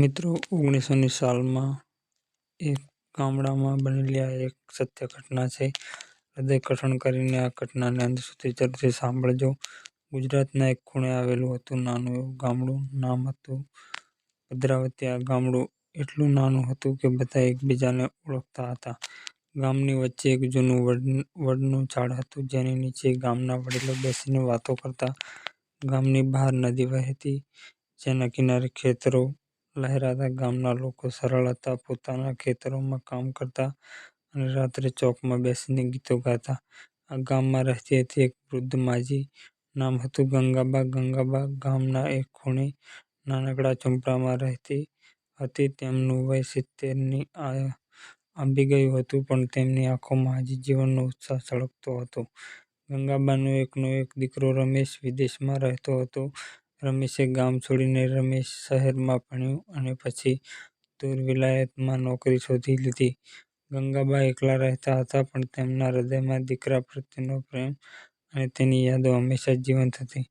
મિત્રો, ઓગણીસોની સાલમાં એક ગામડામાં બનેલી આ એક સત્ય ઘટના છે. હૃદય કઠણ કરીને આ ઘટનાને અંત સુધી જરૂરથી સાંભળજો. ગુજરાતના એક ખૂણે આવેલું હતું નાનું એવું ગામડું. નામ હતું ભદ્રાવતી. આ ગામડું એટલું નાનું હતું કે બધા એકબીજાને ઓળખતા હતા. ગામની વચ્ચે એક જૂનું વડનું ઝાડ હતું જેની નીચે ગામના વડીલો બેસીને વાતો કરતા. ગામની બહાર નદી વહેતી જેના કિનારે ખેતરો લહેરાતા. ગામના લોકો સરળ હતા. પોતાના ખેતરોમાં કામ કરતા અને રાત્રે ચોકમાં બેસીને ગીતો ગાતા. આ ગામમાં રહેતી હતી એક વૃદ્ધ માજી. નામ હતું ગંગાબા. ગંગાબા ગામના એક ખૂણે નાનકડા ઝૂંપડામાં રહેતી હતી. તેમનું વય સિત્તેરની આંબી ગયું હતું, પણ તેમની આંખોમાં હજી જીવનનો ઉત્સાહ સળગતો હતો. ગંગાબાનો એકનો એક દીકરો રમેશ વિદેશમાં રહેતો હતો. રમેશે ગામ છોડીને રમેશ શહેરમાં ભણ્યું અને પછી દૂર વિલાયતમાં નોકરી શોધી લીધી. ગંગાબા એકલા રહેતા હતા પણ તેમના હૃદયમાં દીકરા પ્રત્યેનો પ્રેમ અને તેની યાદો હંમેશા જીવંત હતી.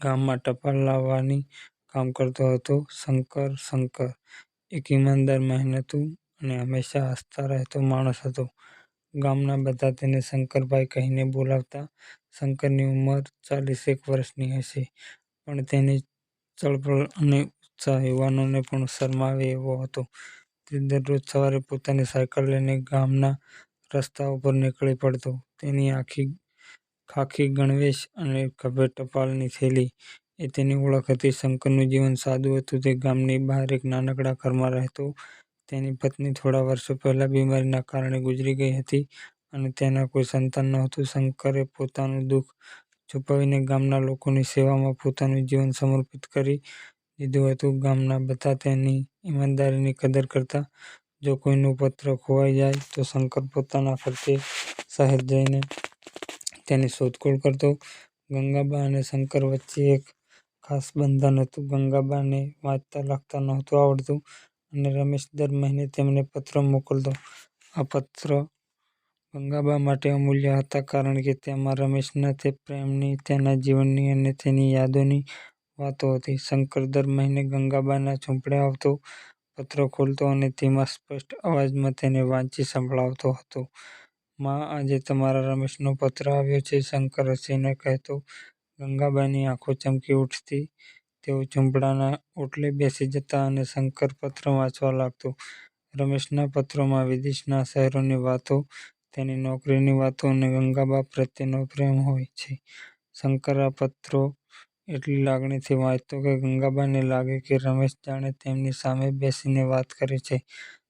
ગામમાં ટપાલ લાવવાની કામ કરતો હતો શંકર. શંકર એક ઈમાનદાર, મહેનતુ અને હંમેશા હસતા રહેતો માણસ હતો. ગામના બધા તેને શંકરભાઈ કહીને બોલાવતા. શંકરની ઉંમર ચાલીસેક વર્ષની હશે પણ તેની ચળપળ અને ઉત્સાહ યુવાનોને પણ શરમાવે એવો હતો. તે દરરોજ સવારે પોતાની સાયકલ લઈને ગામના રસ્તાઓ પર નીકળી પડતો. તેની આખી ખાખી ગણવેશ અને ખભે ટપાલની થેલી એ તેની ઓળખ હતી. શંકરનું જીવન સાદું હતું. તે ગામની બહાર એક નાનકડા ઘરમાં રહેતો. તેની પત્ની થોડા વર્ષો પહેલાં બીમારીના કારણે ગુજરી ગઈ હતી અને તેના કોઈ સંતાન નહોતું. શંકરે પોતાનું દુઃખ છુપાવીને ગામના લોકોની સેવામાં પોતાનું જીવન સમર્પિત કરી દીધું હતું. ગામના બધા તેની ઈમાનદારીની કદર કરતા. જો કોઈનું પત્ર ખોવાઈ જાય તો શંકર પોતાના ખર્ચે શહેર જઈને તેની શોધખોળ કરતો. ગંગાબા અને શંકર વચ્ચે એક ખાસ બંધન હતું. ગંગાબાને વાંચતા લખતાં નહોતું આવડતું અને રમેશ દર મહિને તેમને પત્ર મોકલતો. આ પત્ર ગંગાબા માટે અમૂલ્ય હતા કારણ કે તેમાં રમેશના તે પ્રેમની, તેના જીવનની અને તેની યાદોની વાતો હતી. શંકર દર મહિને ગંગાબાના ઝૂંપડે આવતો, પત્ર ખોલતો અને ધીમા સ્પષ્ટ અવાજમાં તેને વાંચી સંભળાવતો હતો. મા, આજે તમારા રમેશનો પત્ર આવ્યો છે, શંકર હસીને કહેતો. ગંગાબાની આંખો ચમકી ઉઠતી. તેઓ ઝૂંપડાના ઓટલે બેસી જતા અને શંકર પત્ર વાંચવા લાગતો. રમેશના પત્રોમાં વિદેશના શહેરોની વાતો, તેની નોકરીની વાતો અને ગંગાબા પ્રત્યેનો પ્રેમ હોય છે. શંકર આ પત્રો એટલી લાગણીથી વાંચતો કે ગંગાબાને લાગે કે રમેશ જાણે તેમની સામે બેસીને વાત કરે છે.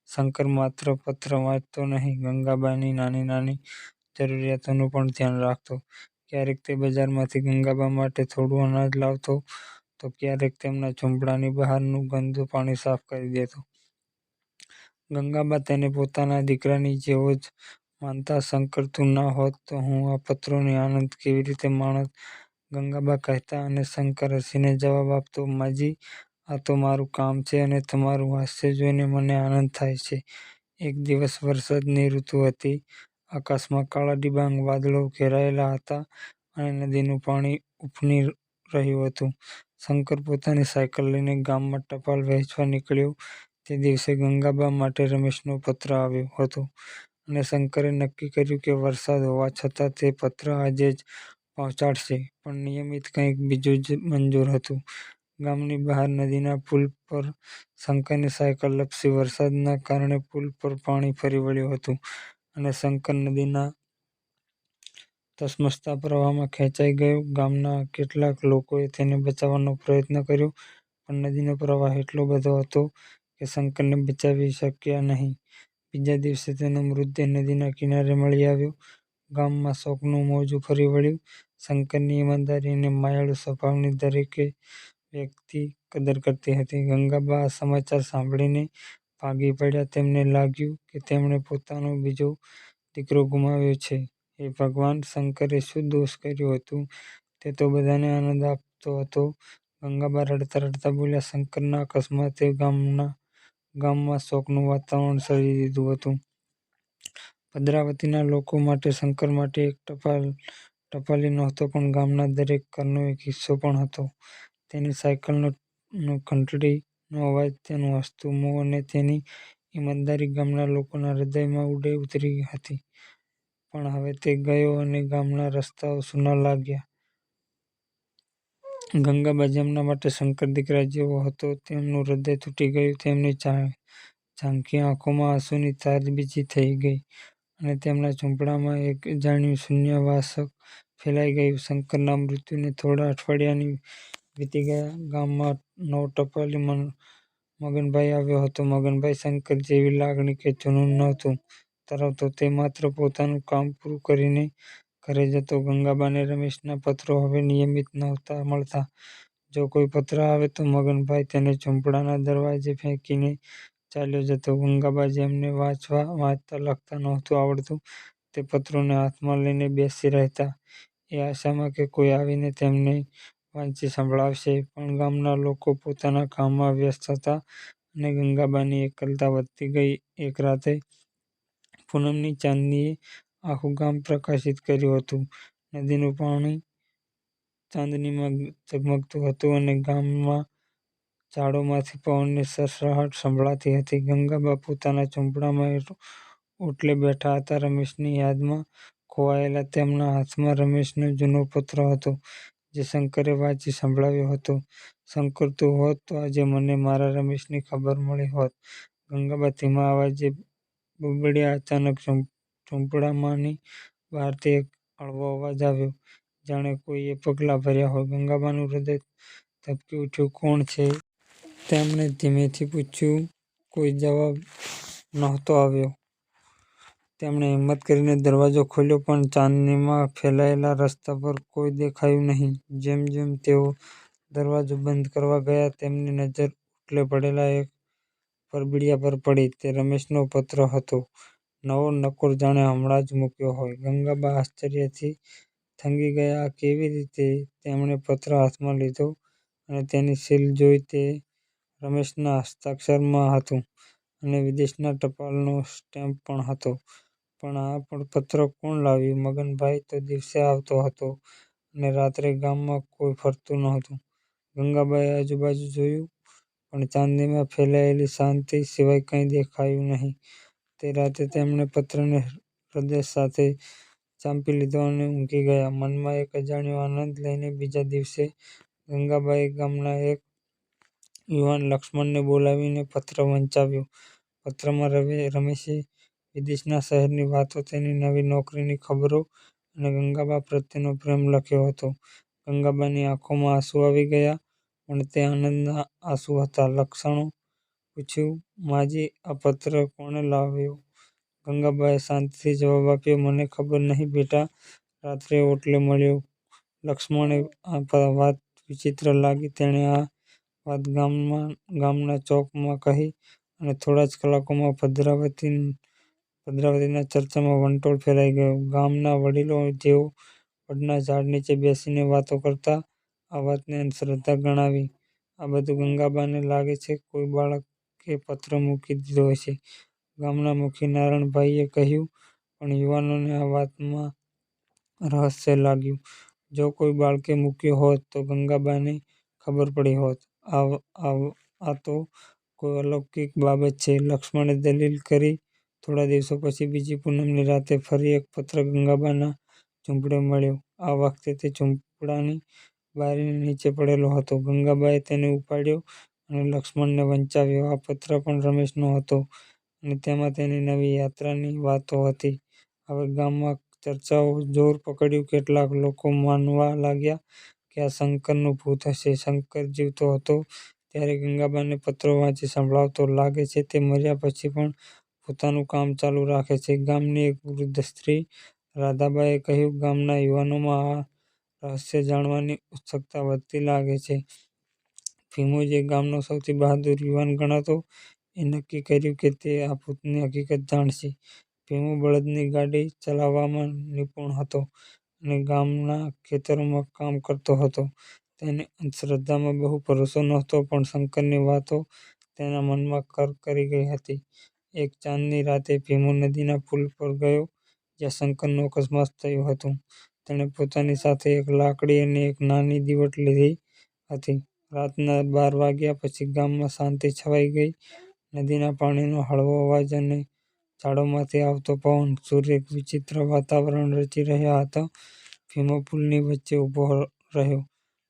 શંકર માત્ર પત્ર વાંચતો નહીં, ગંગાબાની નાની નાની જરૂરિયાતોનું પણ ધ્યાન રાખતો. ક્યારેક તે બજારમાંથી ગંગાબા માટે થોડું અનાજ લાવતો તો ક્યારેક તેમના ઝૂંપડાની બહારનું ગંદુ પાણી સાફ કરી દેતો. ગંગાબા તેને પોતાના દીકરાની જેવો જ માનતા. શંકર, તું ના હોત તો હું આ પત્રોનો આનંદ કેવી રીતે માણત? ગંગાબા કહેતા અને શંકર હસીને જવાબ આપતો. માજી, આ તો મારું કામ છે અને તમારું હાસ્ય જોઈને મને આનંદ થાય છે. એક દિવસ વરસાદની ઋતુ હતી. આકાશમાં કાળા ડિબાંગ વાદળો ઘેરાયેલા હતા અને નદીનું પાણી ઉફની રહ્યું હતું. શંકર પોતાની સાયકલ લઈને ગામમાં ટપાલ વહેંચવા નીકળ્યો. તે દિવસે ગંગાબા માટે રમેશનો પત્ર આવ્યો હતો અને શંકરે નક્કી કર્યું કે વરસાદ હોવા છતાં તે પત્ર આજે જ પહોંચાડશે. પણ નિયમિત કંઈક બીજું જ મંજૂર હતું. ગામની બહાર નદીના પુલ પર શંકરની સાયકલ લપસી. વરસાદના કારણે પુલ પર પાણી ફરી વળ્યું હતું અને શંકર નદીના ધસમસતા પ્રવાહમાં ખેંચાઈ ગયો. ગામના કેટલાક લોકોએ તેને બચાવવાનો પ્રયત્ન કર્યો, પણ નદીનો પ્રવાહ એટલો બધો હતો કે શંકરને બચાવી શક્યા નહીં. બીજા દિવસે તેનો મૃતદેહ નદીના કિનારે મળી આવ્યો. ગામમાં શોકનું મોજું ફરી વળ્યું. શંકરની ઈમાનદારી અને માયાળુ સ્વભાવની દરેક વ્યક્તિ કદર કરતી હતી. ગંગાબા આ સમાચાર સાંભળીને ભાગી પડ્યા. તેમને લાગ્યું કે તેમણે પોતાનો બીજો દીકરો ગુમાવ્યો છે. હે ભગવાન! શંકરે શું દોષ કર્યું હતું? તે તો બધાને આનંદ આપતો હતો. ગંગાબા રડતા રડતા બોલ્યા. શંકરના અકસ્માતે ગામના ગામમાં શોકનું વાતાવરણ સર્જી દીધું હતું. ભદ્રાવતીના લોકો માટે શંકર માટે એક ટપાલ ટપાલી નહોતો પણ ગામના દરેક ઘરનો એક હિસ્સો પણ હતો. તેની સાયકલનો ઘંટડી અવાજ, તેનું હસતું મોં અને તેની ઈમાનદારી ગામના લોકોના હૃદયમાં ઉડે ઉતરી હતી. પણ હવે તે ગયો અને ગામના રસ્તાઓ સૂના લાગ્યા. ગંગાબા જેમના માટે શંકર દીકરા જેવો હતો, તેમનું હૃદય તૂટી ગયું. તેમની ઝાંખી આંખોમાં આંસુની તાજબીજી થઈ ગઈ અને તેમના ઝૂંપડામાં એક અજાણ્યું શૂન્યવાસક ફેલાઈ ગયું. શંકરના મૃત્યુને થોડા અઠવાડિયાની વીતી ગયા. ગામમાં નવો ટપાલી મગનભાઈ આવ્યો હતો. મગનભાઈ શંકર જેવી લાગણી કે જુનૂન નહોતું ધરાવતો. તે માત્ર પોતાનું કામ પૂરું કરીને ઘરે જતો. ગંગાબાને રમેશના પત્રો હવે નિયમિત નહોતા મળતા. જો કોઈ પત્ર આવે તો મગનભાઈ તેને ઝૂંપડાના દરવાજે ફેંકીને ચાલ્યો જતો. ગંગાબા, જેમને વાંચવા, વાંચતા-લખતા નહોતું આવડતું, તે પત્રોને હાથમાં લઈને બેસી રહેતા, એ આશામાં કે કોઈ આવીને તેમને વાંચી સંભળાવશે. પણ ગામના લોકો પોતાના કામમાં વ્યસ્ત હતા અને ગંગાબાની એકલતા વધતી ગઈ. એક રાતે પૂનમની ચાંદનીએ આખું ગામ પ્રકાશિત કર્યું હતું. નદીનું પાણી ચાંદનીમાં ઝગમગતું હતું અને ગામમાં ઝાડોમાંથી પવનની સરસરાહટ સંભળાતી હતી. ગંગાબા પોતાના ઝૂંપડામાં ઓટલે બેઠા હતા. રમેશની યાદમાં ખોવાયેલા તેમના હાથમાં રમેશનો જૂનો પત્ર હતો, જે શંકરે વાંચી સંભળાવ્યો હતો: શંકર, તું હોત તો આજે મને મારા રમેશની ખબર મળી હોત. ગંગાબા ધીમા અવાજે બબડ્યા. અચાનક ઝૂંપડામાંની બહારથી એક હળવો અવાજ આવ્યો, જાણે કોઈએ પગલાં ભર્યા હોય. ગંગાબાનું હૃદય ધબકી ઉઠ્યું. કોણ છે? તેમણે ધીમેથી પૂછ્યું. કોઈ જવાબ નહોતો આવ્યો. તેમણે હિંમત કરીને દરવાજો ખોલ્યો, પણ ચાંદનીમાં ફેલાયેલા રસ્તા પર કોઈ દેખાયું નહીં. જેમ જેમ તેઓ દરવાજો બંધ કરવા ગયા, તેમની નજર ઓટલે પડેલા એક પરબિડીયા પર પડી. તે રમેશનો પત્ર હતો, નવો, નકોર, જાણે હમણાં જ મૂક્યો હોય. ગંગાબા આશ્ચર્યથી થંગી ગયા. કેવી રીતે? તેમણે પત્ર હાથમાં લીધો અને તેની સીલ જોઈ. તે રમેશના હસ્તાક્ષરમાં હતું અને વિદેશના ટપાલનો સ્ટેમ્પ પણ હતો. પણ આ પત્ર કોણ લાવ્યું? મગનભાઈ તો દિવસે આવતો હતો અને રાત્રે ગામમાં કોઈ ફરતું નહોતું. ગંગાબાએ આજુબાજુ જોયું, પણ ચાંદીમાં ફેલાયેલી શાંતિ સિવાય કંઈ દેખાયું નહીં. તે રાતે તેમણે પત્રને હૃદય સાથે ચાંપી લીધો અને ઊંઘી ગયા, મનમાં એક અજાણ્યો આનંદ લઈને. બીજા દિવસે ગંગાબાએ ગામના એક યુવાન લક્ષ્મણને બોલાવીને પત્ર વંચાવ્યો. પત્રમાં રમેશે વિદેશના શહેરની વાતો, તેની નવી નોકરીની ખબરો અને ગંગાબા પ્રત્યેનો પ્રેમ લખ્યો હતો. ગંગાબાની આંખોમાં આંસુ આવી ગયા, પણ તે આનંદના આંસુ હતા. લક્ષણો પૂછ્યું: માજી, આ પત્ર કોણે લાવ્યો? ગંગાબાએ શાંતિથી જવાબ આપ્યો: મને ખબર નહીં બેટા, રાત્રે ઓટલે મળ્યો. લક્ષ્મણને આ વાત વિચિત્ર લાગી. તેણે આ વાત ગામના ચોકમાં કહી અને થોડા જ કલાકોમાં ભદ્રાવતીના ચર્ચામાં વંટોળ ફેલાઈ ગયો. ગામના વડીલો, જેઓ વડના ઝાડ નીચે બેસીને વાતો કરતા, આ વાતને અંધશ્રદ્ધા ગણાવી. આ બધું ગંગાબાને લાગે છે, કોઈ બાળકે પત્ર મૂકી દીધો હશે, ગામના મુખી નારણભાઈએ કહ્યું. પણ યુવાનોને આ વાતમાં રહસ્ય લાગ્યું. જો કોઈ બાળકે મૂક્યો હોત તો ગંગાબાને ખબર પડી હોત. આ તો કોઈ અલૌકિક બાબત છે, લક્ષ્મણે દલીલ કરી. થોડા દિવસો પછી, બીજી પૂનમની રાતે ફરી એક પત્ર ગંગાબાના ઝૂંપડે મળ્યો. આ વખતે તે ઝૂંપડાની બારીની નીચે પડેલો હતો. ગંગાબાએ તેને ઉપાડ્યો અને લક્ષ્મણને વંચાવ્યો. આ પત્ર પણ રમેશનો હતો અને તેમાં તેની નવી યાત્રાની વાતો હતી. હવે ગામમાં ચર્ચાઓ જોર પકડ્યું. કેટલાક લોકો માનવા લાગ્યા કે આ શંકરનું ભૂત હશે. શંકર જીવતો હતો ત્યારે ગંગાબાને પત્રો વાંચી સંભળાવતો. લાગે છે તે મર્યા પછી પણ પોતાનું કામ ચાલુ રાખે છે. ગામની એક વૃદ્ધ સ્ત્રી રાધાબાએ કહ્યું: ગામના યુવાનોમાં આ રહસ્ય જાણવાની ઉત્સુકતા વધતી લાગે છે. ભીમુ, જે ગામનો સૌથી બહાદુર યુવાન ગણાતો, એ નક્કી કર્યું કે તે આ ભૂતની હકીકત જાણશે. ભીમુ બળદની ગાડી ચલાવવામાં નિપુણ હતો અને ગામના ખેતરોમાં કામ કરતો હતો. તેને અંધશ્રદ્ધામાં બહુ ભરોસો નહોતો, પણ શંકરની વાતો તેના મનમાં કર કરી ગઈ હતી. એક ચાંદની રાતે ભીમુ નદીના પુલ પર ગયો, જ્યાં શંકરનું અકસ્માત થયું હતું. તેણે પોતાની સાથે એક લાકડી અને એક નાની દીવટ લીધી હતી. રાતના બાર વાગ્યા પછી ગામમાં શાંતિ છવાઈ ગઈ. નદીના પાણીનો હળવો અવાજ અને ઝાડોમાંથી આવતો પવન સૂર્ય એક વિચિત્ર વાતાવરણ રચી રહ્યા હતા. ભીમો પુલની વચ્ચે ઊભો રહ્યો,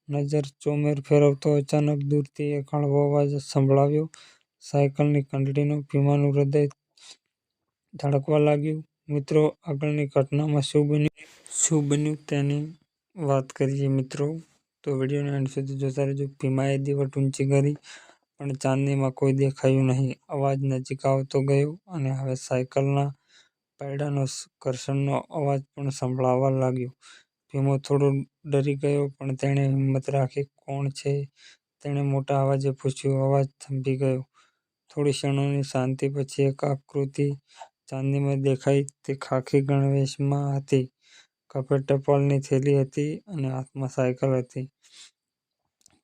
નજર ચોમેર ફેરવતો. અચાનક દૂરથી એક હળવો અવાજ સંભળાયો, સાયકલની ઘંટડીનો. ભીમાનું હૃદય ધડકવા લાગ્યું. મિત્રો, આગળની ઘટનામાં શું બન્યું? શું બન્યું તેની વાત કરીએ, મિત્રો. તો વિડીયોને એન્ડ સુધી જોતા રહેજો. ભીમાએ દીવટ ઊંચી કરી, પણ ચાંદીમાં કોઈ દેખાયું નહીં. અવાજ નજીક આવતો ગયો અને હવે સાયકલના પૈડાનો ઘર્ષણનો અવાજ પણ સંભળાવા લાગ્યો. ભીમો થોડો ડરી ગયો, પણ તેણે હિંમત રાખી. કોણ છે? તેણે મોટા અવાજે પૂછ્યું. અવાજ થંભી ગયો. થોડી ક્ષણોની શાંતિ પછી એક આકૃતિ ચાંદીમાં દેખાઈ. તે ખાખી ગણવેશમાં હતી, ખભે ટપાલની થેલી હતી અને હાથમાં સાયકલ હતી.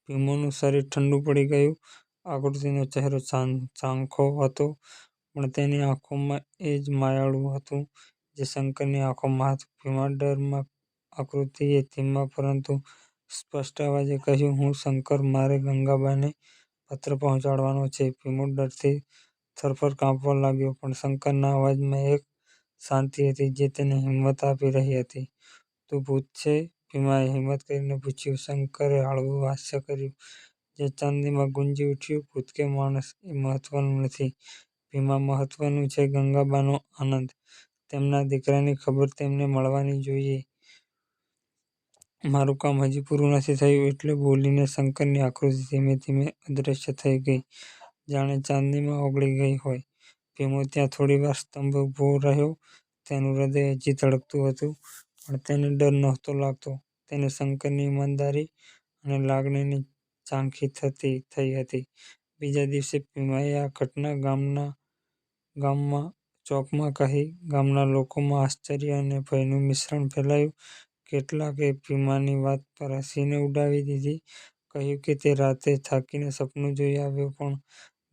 ભીમોનું શરીર ઠંડુ પડી ગયું. આકૃતિનો ચહેરો ઝાંખો હતો, પણ તેની આંખોમાં એ જ માયાળું હતું જે શંકરની આંખોમાં હતું. ભીમા, ડરમાં આકૃતિએ ધીમા પરંતુ સ્પષ્ટ અવાજે કહ્યું, હું શંકર. મારે ગંગાબાને પત્ર પહોંચાડવાનો છે. ભીમો ડરથી થરથર કાંપવા લાગ્યો, પણ શંકરના અવાજમાં એક શાંતિ હતી જે તેને હિંમત આપી રહી હતી. તું ભૂત છે? ભીમાએ હિંમત કરીને પૂછ્યું. શંકરે હળવું હાસ્ય કર્યું, જે ચાંદીમાં ગુંજી ઉઠ્યું. ભૂત કે માણસ એ મહત્વનું નથી, ભીમા. મહત્વનું છે ગંગાબાનો આનંદ, તેમના દીકરાની ખબર તેમને મળવાની જોઈએ. મારું કામ હજી પૂરું નથી થયું. એટલું બોલીને શંકરની આકૃતિ ધીમે ધીમે અદૃશ્ય થઈ ગઈ, જાણે ચાંદીમાં ઓગળી ગઈ હોય. ભીમો ત્યાં થોડીવાર સ્તંભ ઊભો રહ્યો. તેનું હૃદય હજી ધડકતું હતું, પણ તેને ડર નહોતો લાગતો. તેને શંકરની ઈમાનદારી અને લાગણીની ઝાંખી થઈ હતી. બીજા દિવસે ભીમાએ આ ઘટના ગામમાં ચોકમાં કહી. ગામના લોકોમાં આશ્ચર્ય અને ભયનું મિશ્રણ ફેલાયું. કેટલાકે ભીમાની વાત પર હસીને ઉડાવી દીધી. કહ્યું કે તે રાતે થાકીને સપનું જોઈ આવ્યો. પણ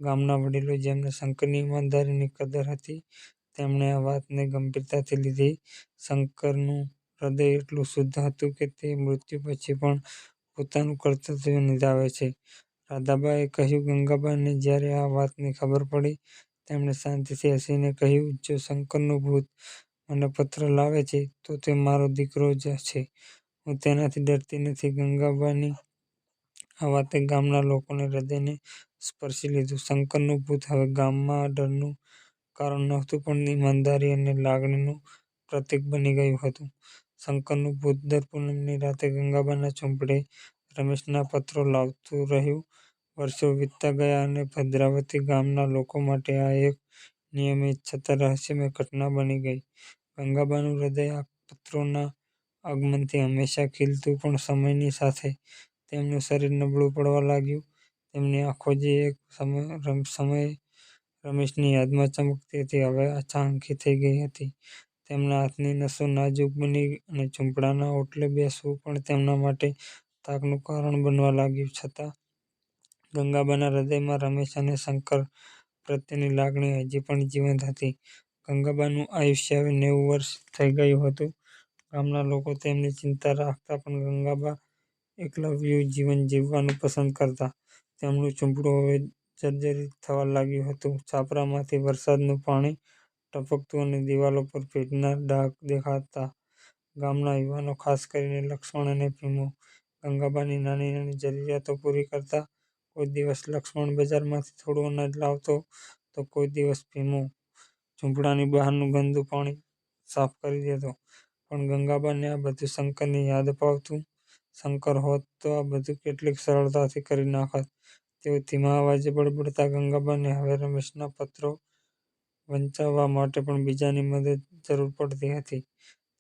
ગામના વડીલો, જેમને શંકરની ઈમાનદારીની કદર હતી, તેમણે આ વાતને ગંભીરતાથી લીધી. શંકરનું હૃદય એટલું શુદ્ધ હતું કે તે મૃત્યુ પછી પણ પોતાનું કર્તવ્ય નિભાવે છે. રાધાબાએ કહ્યું. ગંગાબાને જ્યારે આ વાતની ખબર પડી, તેમણે શાંતિથી હસીને કહ્યું, જો શંકરનું ભૂત મને પત્ર લાવે છે, તો તે મારો દીકરો જ છે. હું તેનાથી ડરતી નથી. ગંગાબાની આ વાતે ગામના લોકોના હૃદયને સ્પર્શી લીધું. શંકરનું ભૂત હવે ગામમાં ડરનું કારણ નહોતું, પણ ઈમાનદારી અને લાગણીનું પ્રતીક બની ગયું હતું. શંકરનું ભૂત દર પૂનમની રાતે ગંગાબાના ઝૂંપડે રમેશના પત્રો લાવતું રહ્યું. વર્ષો વીતતા ગયા અને ભદ્રાવતી ગામના લોકો માટે આ એક નિયમિત છતાં રહસ્યમય ઘટના બની ગઈ. ગંગાબાનું હૃદય આ પત્રોના આગમનથી હંમેશા ખીલતું, પણ સમયની સાથે તેમનું શરીર નબળું પડવા લાગ્યું. તેમની આખો જે એક સમયે રમેશની યાદમાં ચમકતી હતી, હવે ઝાંખી થઈ ગઈ હતી. તેમના હાથની નસો નાજુક બની અને ઝૂંપડાના ઓટલે બેસવું પણ તેમના માટે તાકનું કારણ બનવા લાગ્યું. છતાં ગંગાબાના હૃદયમાં રમેશ અને શંકર પ્રત્યેની લાગણી હજી પણ જીવંત હતી. ગંગાબાનું આયુષ્ય હવે નેવું વર્ષ થઈ ગયું હતું. ગામના લોકો તેમની ચિંતા રાખતા, પણ ગંગાબા એકલવ્યું જીવન જીવવાનું પસંદ કરતા. તેમનું ચૂંપડું હવે જર્જરિત થવા લાગ્યું હતું. છાપરામાંથી વરસાદનું પાણી ટપકતું અને દિવાલો પર ભેજના ડાઘ દેખાતા. ગામના યુવાનો, ખાસ કરીને લક્ષ્મણ અને ભીમો, ગંગાબાની નાની નાની જરૂરિયાતો પૂરી કરતા. કોઈ દિવસ લક્ષ્મણ બજારમાંથી થોડું અનાજ લાવતો, તો કોઈ દિવસ ભીમો ઝૂંપડાની બહારનું ગંદુ પાણી સાફ કરી દેતો. પણ ગંગાબાને આ બધું શંકરની યાદ અપાવતું. શંકર હોત તો આ બધું કેટલી સરળતાથી કરી નાખત. તેઓ ધીમા અવાજે બડબડતા. ગંગાબાને હવે રમેશના પત્રો વંચાવવા માટે પણ બીજાની મદદ જરૂર પડતી હતી.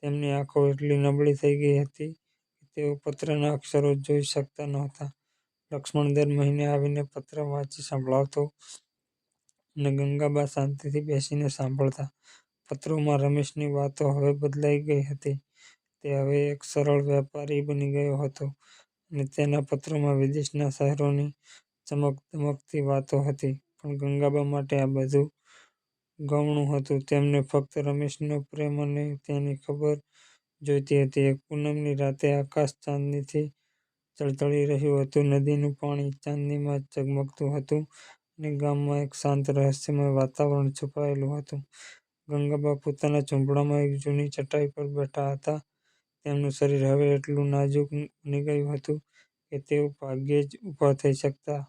તેમની આંખો એટલી નબળી થઈ ગઈ હતી કે તેઓ પત્રના અક્ષરો જોઈ શકતા નહોતા. લક્ષ્મણ દર મહિને આવીને પત્ર વાંચી સંભળાવતો અને ગંગાબા શાંતિથી બેસીને સાંભળતા. પત્રોમાં રમેશની વાતો હવે બદલાઈ ગઈ હતી. તે હવે એક સરળ વેપારી બની ગયો હતો અને તેના પત્રોમાં વિદેશના શહેરોની ચમકદમકતી વાતો હતી. પણ ગંગાબા માટે આ બધું ગૌણું હતું. તેમને ફક્ત રમેશનો પ્રેમ અને તેની ખબર જોઈતી હતી. એક પૂનમની રાતે આકાશ ચાંદનીથી ચળચળી રહ્યું હતું. નદીનું પાણી ચાંદનીમાં ઝગમગતું હતું અને ગામમાં એક શાંત, રહસ્યમય વાતાવરણ છુપાયેલું હતું. ગંગાબા પોતાના ઝૂંપડામાં એક જૂની ચટાઈ પર બેઠા હતા. તેમનું શરીર હવે એટલું નાજુક બની ગયું હતું કે તેઓ ભાગ્યે જ ઊભા થઈ શકતા.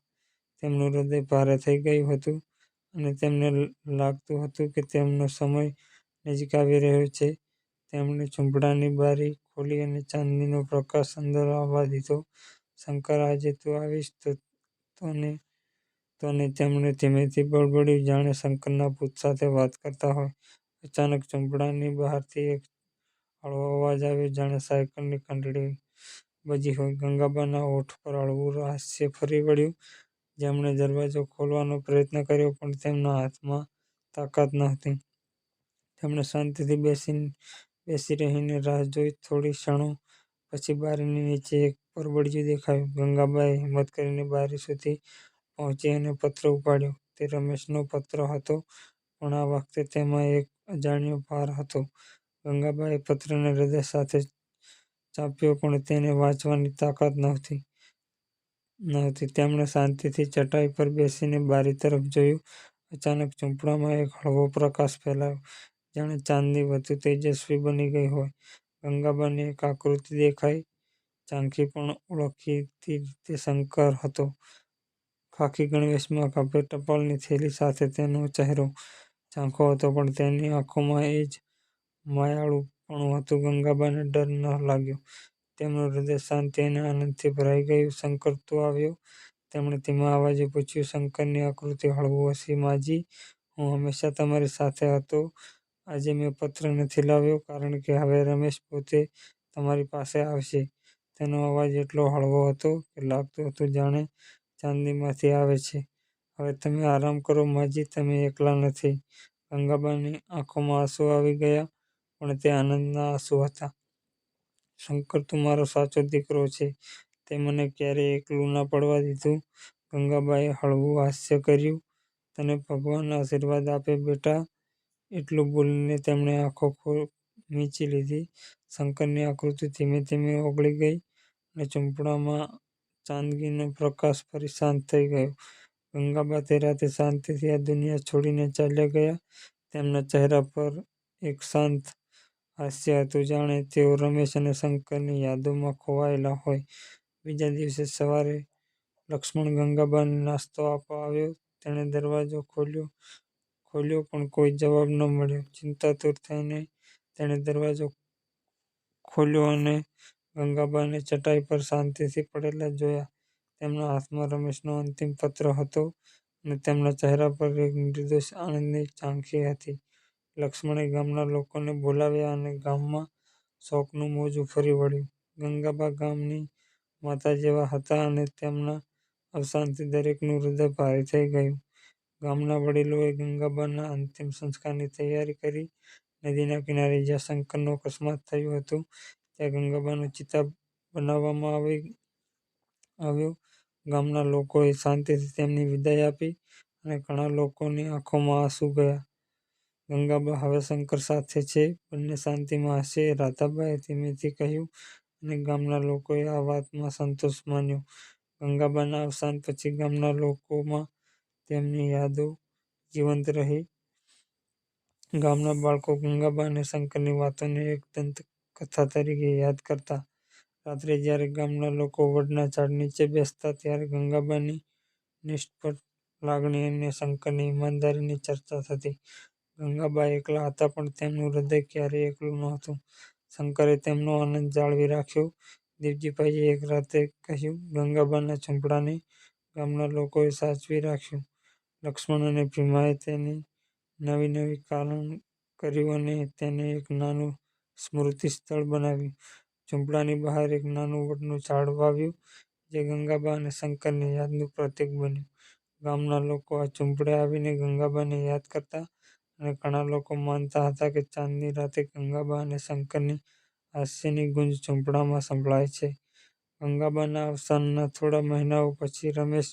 તેમનું હૃદય ભારે થઈ ગયું હતું અને તેમને લાગતું હતું કે તેમનો સમય નજીક આવી રહ્યો છે. તેમણે ઝૂંપડાની બારી ખોલી અને ચાંદનીનો પ્રકાશ અંદર આવવા દીધો. "શંકર, આજે તું આવીશ તો તને તને તેમણે ધીમેથી બળબડ્યું જાણે શંકરના ભૂત સાથે વાત કરતા હોય. અચાનક ઝૂંપડાની બહારથી એક હળવો અવાજ આવ્યો, જાણે સાયકલની ઘંટડી બજી હોય. ગંગાબાના હોઠ પર હળવું હાસ્ય ફરી વળ્યું. તેમણે દરવાજો ખોલવાનો પ્રયત્ન કર્યો, પણ તેમના હાથમાં તાકાત નહોતી. તેમણે શાંતિથી બેસી રહીને રાહ જોઈ. થોડી ક્ષણો પછી બારીની નીચે એક પરબડિયું દેખાયું. ગંગાબાએ હિંમત કરીને બારી સુધી પહોંચી અને પત્ર ઉપાડ્યો. તે રમેશનો પત્ર હતો, પણ આ વખતે તેમાં એક અજાણ્યો ભાર હતો. ગંગાબાઈએ પત્રને હૃદય સાથે ચાંપ્યો, પણ તેને વાંચવાની તાકાત નહોતી. તેમણે શાંતિથી ચટાઈ પર બેસીને બારી તરફ જોયું. અચાનક ઝૂંપડામાં એક હળવો પ્રકાશ ફેલાયો, જાણે ચાંદની વધુ તેજસ્વી બની ગઈ હોય. ગંગાબાની એક આકૃતિ દેખાઈ. ઝાંખી પણ ઓળખીતી રીતે શંકર હતો. ખાખી ગણવેશમાં, ખભે ટપાલની થેલી સાથે. તેનો ચહેરો ઝાંખો હતો, પણ તેની આંખોમાં એ જ માયાળુપણું હતું. ગંગાબાને ડર ન લાગ્યો. તેમનું હૃદય શાંતિ અને આનંદથી ભરાઈ ગયું. "શંકર, તું આવ્યો?" તેમણે ધીમા અવાજે પૂછ્યું. શંકરની આકૃતિ હળવું હસી. "માજી, હું હંમેશા તમારી સાથે હતો. આજે મેં પત્ર નથી લાવ્યો, કારણ કે હવે રમેશ પોતે તમારી પાસે આવશે." તેનો અવાજ એટલો હળવો હતો કે લાગતું હતું જાણે ચાંદીમાંથી આવે છે. "હવે તમે આરામ કરો, માજી. તમે એકલા નથી." ગંગાબાની આંખોમાં આંસુ આવી ગયા, પણ તે આનંદના આંસુ હતા. "શંકર, તું મારો સાચો દીકરો છે. તે મને ક્યારેય એકલું ના પડવા દીધું." ગંગાબાએ હળવું હાસ્ય કર્યું. "તને ભગવાન આશીર્વાદ આપે, બેટા." એટલું બોલીને તેમણે આંખો મીચી લીધી. શંકરની આકૃતિ ધીમે ધીમે ઓગળી ગઈ અને ચૂંપડામાં ચાંદગીનો પ્રકાશ ફરી શાંત થઈ ગયો. ગંગાબા તે રાતે શાંતિથી આ દુનિયા છોડીને ચાલ્યા ગયા. તેમના ચહેરા પર એક શાંત હાસ્ય હતું, જાણે તેઓ રમેશ અને શંકરની યાદોમાં ખોવાયેલા હોય. બીજા દિવસે સવારે લક્ષ્મણ ગંગાબાને નાસ્તો આપવા આવ્યો. તેણે દરવાજો ખોલ્યો, ખોલ્યો પણ કોઈ જવાબ ન મળ્યો. ચિંતાતુર થઈને તેણે દરવાજો ખોલ્યો અને ગંગાબાને ચટાઈ પર શાંતિથી પડેલા જોયા. તેમના હાથમાં રમેશનો અંતિમ પત્ર હતો અને તેમના ચહેરા પર એક નિર્દોષ આનંદની ઝાંખી હતી. લક્ષ્મણે ગામના લોકોને બોલાવ્યા અને ગામમાં શોકનું મોજું ફરી વળ્યું. ગંગાબા ગામની માતા જેવા હતા અને તેમના અવસાનથી દરેકનું હૃદય ભારે થઈ ગયું. ગામના વડીલોએ ગંગાબાના અંતિમ સંસ્કારની તૈયારી કરી. નદીના કિનારે જ્યાં શંકરનો અકસ્માત થયું હતું, ત્યાં ગંગાબાનો ચિતા બનાવવામાં આવ્યો. ગામના લોકોએ શાંતિથી તેમની વિદાય આપી અને ઘણા લોકોની આંખોમાં આંસુ ગયા. "ગંગાબા હવે શંકર સાથે છે. બંને શાંતિમાં હશે." રાધાબાએ ધીમેથી કહ્યું અને ગામના લોકોએ આ વાતમાં સંતોષ માન્યો. ગંગાબાના અવસાન પછી ગામના લોકોમાં તેમની યાદો જીવંત રહી. ગામના બાળકો ગંગાબા અને શંકરની વાતોને એક દંતકથા તરીકે યાદ કરતા. રાત્રે જ્યારે ગામના લોકો વડના ઝાડ નીચે બેસતા, ત્યારે ગંગાબાની નિષ્કપટ લાગણી અને શંકરની ઈમાનદારીની ચર્ચા થતી. ગંગાબા એકલા હતા, પણ તેમનું હૃદય ક્યારેય એકલું નહોતું. શંકરે તેમનો આનંદ જાળવી રાખ્યો. દેવજીભાઈએ એક રાતે કહ્યું, "ગંગાબાના ઝૂંપડાને ગામના લોકોએ સાચવી રાખ્યું." લક્ષ્મણ અને ભીમાએ તેની નવી નવી કારણ કર્યું અને તેને એક નાનું સ્મૃતિ સ્થળ બનાવ્યું. ઝૂંપડાની બહાર એક નાનું વડનું ઝાડ વાવ્યું, જે ગંગાબા અને શંકરની યાદનું પ્રતીક બન્યું. ગામના લોકો આ ઝૂંપડે આવીને ગંગાબાને યાદ કરતા અને ઘણા લોકો માનતા હતા કે ચાંદની રાતે ગંગાબા અને શંકરની હાસ્યની ગૂંજ ઝૂંપડામાં સંભળાય છે. ગંગાબાના અવસાનના થોડા મહિનાઓ પછી રમેશ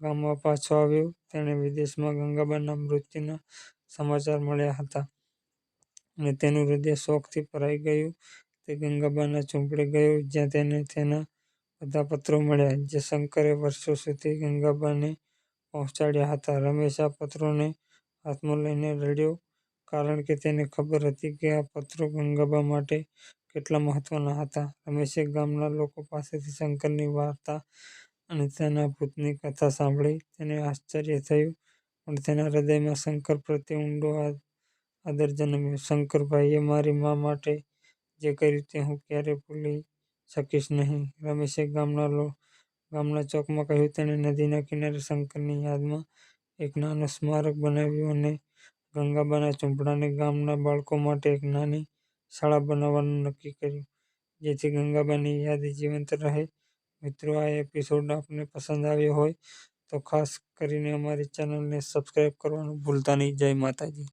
ગામમાં પાછો આવ્યો. તેને વિદેશમાં ગંગાબાના મૃત્યુના સમાચાર મળ્યા હતા અને તેનું હૃદય શોકથી ભરાઈ ગયું. તે ગંગાબાના ઝૂંપડે ગયો, જ્યાં તેને તેના બધા પત્રો મળ્યા, જે શંકરે વર્ષો સુધી ગંગાબાને પહોંચાડ્યા હતા. રમેશ આ પત્રોને હાથમાં લઈને રડ્યો, કારણ કે તેને ખબર હતી કે આ પત્રો ગંગાબા માટે કેટલા મહત્વના હતા. રમેશે ગામના લોકો પાસેથી શંકરની વાર્તા અને તેના ભૂતની કથા સાંભળી. તેને આશ્ચર્ય થયું, પણ તેના હૃદયમાં શંકર પ્રત્યે ઊંડો આદર જન્મ્યો. "શંકરભાઈએ મારી મા માટે જે કર્યું તે હું ક્યારેય ભૂલી શકીશ નહીં," રમેશે ગામના ચોકમાં કહ્યું. તેણે નદીના કિનારે શંકરની યાદમાં એક નાનું સ્મારક બનાવ્યું અને ગંગાબાના ઝૂંપડાને ગામના બાળકો માટે એક નાની શાળા બનાવવાનું નક્કી કર્યું, જેથી ગંગાબાની યાદ જીવંત રહે. મિત્રો, આ એપિસોડ આપને પસંદ આવ્યો હોય તો ખાસ કરીને અમારી ચેનલને સબસ્ક્રાઈબ કરવાનું ભૂલતા નહીં. જય માતાજી.